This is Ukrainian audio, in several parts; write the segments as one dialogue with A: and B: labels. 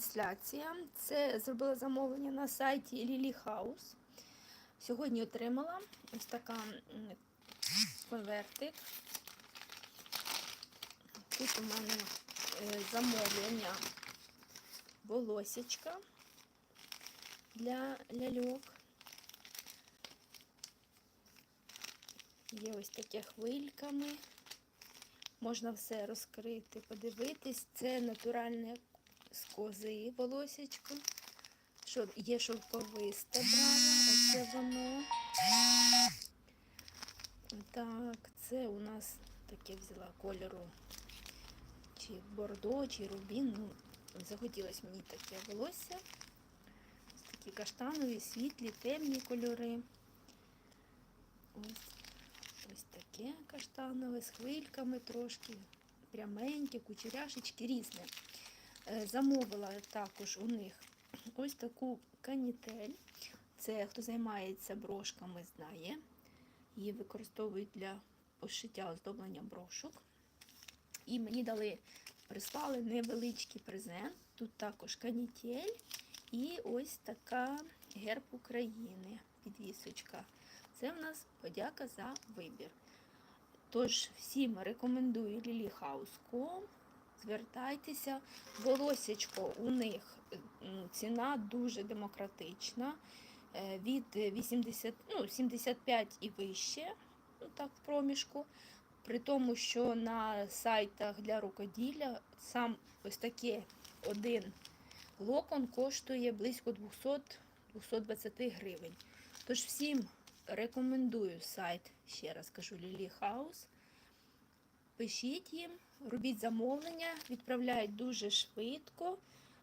A: трансляція. Це зробила замовлення на сайті Lily House. Сьогодні отримала ось така конвертик. Тут у мене е, замовлення волосечка для ляльок. Є ось таке хвильками. Можна все розкрити, подивитись. Це натуральне з кози волосечко. Що є шовковисте браво, оце воно. Так, це у нас таке взяла кольору чи бордо, чи рубін. Ну, захотілося мені таке волосся. Ось такі каштанові, світлі, темні кольори. Ось, ось таке каштанове з хвильками трошки, пряменьке, кучеряшечки різне. Е, Замовила також у них ось таку канітель. Це хто займається брошками, знає. Її використовують для пошиття оздоблення брошок. І мені дали, прислали невеличкий презент. Тут також канітель і ось така герб України, підвісочка. Це в нас подяка за вибір. Тож всім рекомендую Лілі Хауском. Звертайтеся. Волосечко у них ціна дуже демократична. е, Від 80, ну, 75 і вище, ну так, в проміжку. При тому, що на сайтах для рукоділля сам ось таке один локон коштує близько 200-220 гривень. Тож всім рекомендую сайт, ще раз кажу, Lily House. Пишіть їм, робіть замовлення, відправляють дуже швидко.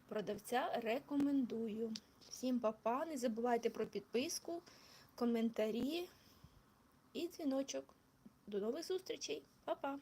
A: Продавця рекомендую. Всім па-па, не забувайте про підписку, коментарі і дзвіночок. До нових зустрічей. Па-па!